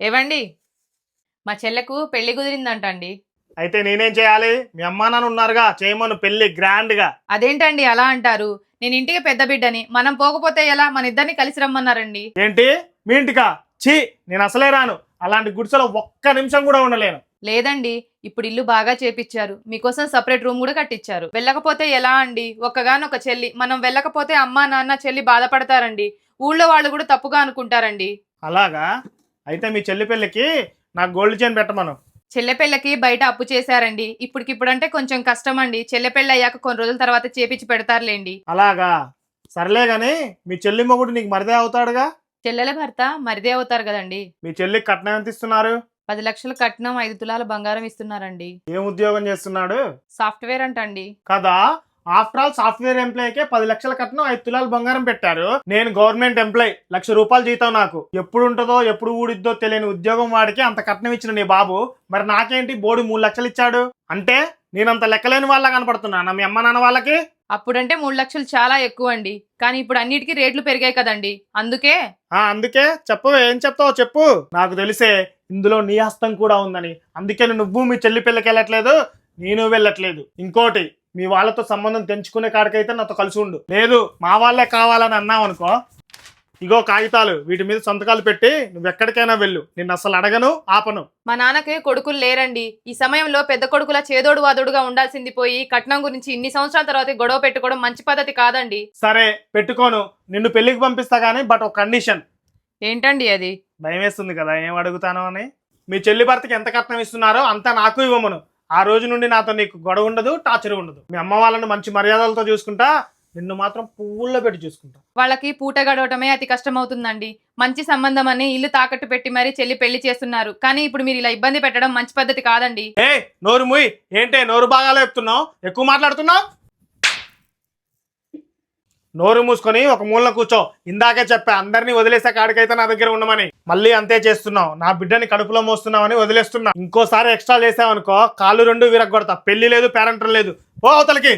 ఏవండి? మా చెల్లెకు పెళ్ళి కుదిరిందంట అండి అయితే నేనేం చేయాలి? మీ అమ్మా నాన్న ఉన్నారుగా చేయమను పెళ్ళి గ్రాండ్గా అదేంటండి అలా అంటారు? నేను ఇంటికి పెద్ద బిడ్డని మనం పోకపోతే ఎలా? మన ఇద్దరిని కలిసి రమ్మన్నారండి. ఏంటి? మీ ఇంటికా? ఛీ! నేను అసలే రాను. అలాంటి గుడిసెలో ఒక్క నిమిషం కూడా ఉండలేను. లేదండి ఇప్పుడు ఇల్లు బాగా చేపిచ్చారు. మీకోసం సపరేట్ రూమ్ కూడా కట్టించారు వెళ్ళకపోతే ఎలా అండి? ఒక్కగానొక చెల్లి మనం వెళ్ళకపోతే అమ్మా నాన్న చెల్లి బాధపడతారండి. ఊళ్ళో వాళ్ళు కూడా తప్పుగా అనుకుంటారండి. అలాగా? అయితే మీ చెల్లి పెళ్ళికి నాకు గోల్డ్ చైన్ పెట్టమను. చెల్లె పెళ్ళకి బయట అప్పు చేశారండి. ఇప్పటికిప్పుడు అంటే కొంచెం కష్టం అండి చెల్లె పెళ్ళి అయ్యాక కొన్ని రోజుల తర్వాత చేపించి పెడతారులేండి. అలాగా? సర్లే గాని మీ చెల్లి మొగుడు నీకు మరిదే అవుతాడుగా? చెల్లెల భర్త మరిదే అవుతారు కదండి. మీ చెల్లికి కట్నం ఎంత ఇస్తున్నారు? పది లక్షల కట్నం ఐదు తులాల బంగారం ఇస్తున్నారండి. ఏం ఉద్యోగం చేస్తున్నాడు? సాఫ్ట్వేర్ అంటండి. కదా? ఆఫ్టర్ ఆల్ సాఫ్ట్వేర్ ఎంప్లాయీకే పది లక్షల కట్నం ఐదు తులాలు బంగారం పెట్టారు. నేను గవర్నమెంట్ ఎంప్లాయ్. లక్ష రూపాయలు జీతం నాకు. ఎప్పుడు ఉంటుందో ఎప్పుడు ఊడిద్దో తెలియని ఉద్యోగం వాడికి అంత కట్నం ఇచ్చిన నీ బాబు. మరి నాకేంటి బోడి మూడు లక్షలు ఇచ్చాడు? అంటే నేనంత లెక్కలేని వాళ్ళ కనపడుతున్నా మీ అమ్మ నాన్న వాళ్ళకి? అప్పుడంటే మూడు లక్షలు చాలా ఎక్కువ అండి కానీ ఇప్పుడు అన్నిటికీ రేట్లు పెరిగాయి కదండి. అందుకే? ఆ అందుకే? చెప్పు ఏం చెప్తావో చెప్పు. నాకు తెలిసే ఇందులో నీ హస్తం కూడా ఉందని. అందుకే నువ్వు మీ చెల్లి పిల్లకి వెళ్ళట్లేదు నేను వెళ్ళట్లేదు. ఇంకోటి మీ వాళ్ళతో సంబంధం తెంచుకునే కాడికైతే నాతో కలిసి ఉండు. లేదు మా వాళ్ళే కావాలని అన్నావు అనుకో. ఇగో కాగితాలు వీటి మీద సంతకాలు పెట్టి నువ్వు ఎక్కడికైనా వెళ్ళు. నిన్ను అసలు అడగను ఆపను. మా నాన్నకి కొడుకులు లేరండి. ఈ సమయంలో పెద్ద కొడుకుల చేదోడు వాదోడుగా ఉండాల్సింది పోయి కట్నం గురించి ఇన్ని సంవత్సరాల తర్వాత గొడవ పెట్టుకోవడం మంచి పద్ధతి కాదండి. సరే పెట్టుకోను. నిన్ను పెళ్ళికి పంపిస్తా కానీ బట్ ఒక కండిషన్. ఏంటండి అది? భయం వేస్తుంది కదా ఏం అడుగుతాను అని. మీ చెల్లి భర్తకి ఎంత కట్నం ఇస్తున్నారో అంతా నాకు ఇవ్వమను. ఆ రోజు నుండి నాతో నీకు గొడవ ఉండదు టార్చర్ ఉండదు. మీ అమ్మ వాళ్ళని మంచి మర్యాదలతో చూసుకుంటా నిన్ను మాత్రం పువ్వుల్లో పెట్టి చూసుకుంటా. వాళ్ళకి పూట గడవటమే అతి కష్టం అవుతుందండి మంచి సంబంధం అని ఇల్లు తాకట్టు పెట్టి మరీ చెల్లి పెళ్ళి చేస్తున్నారు. కానీ ఇప్పుడు మీరు ఇలా ఇబ్బంది పెట్టడం మంచి పద్ధతి కాదండి. ఏ నోరు ముయ్. ఏంటే నోరు బాగాలో చెప్తున్నావు? ఎక్కువ మాట్లాడుతున్నావు? నోరు మూసుకొని ఒక మూలన కూర్చో. ఇందాకే చెప్పా అందరినీ వదిలేసే కాడికైతే నా దగ్గర ఉండమని. మళ్ళీ అంతే చేస్తున్నావు. నా బిడ్డని కడుపులో మోస్తున్నావని వదిలేస్తున్నా. ఇంకోసారి ఎక్స్ట్రా చేసావనుకో కాళ్ళు రెండు విరగొడతా పెళ్ళి లేదు పేరెంటర్ లేదు. ఓ అవతలకి.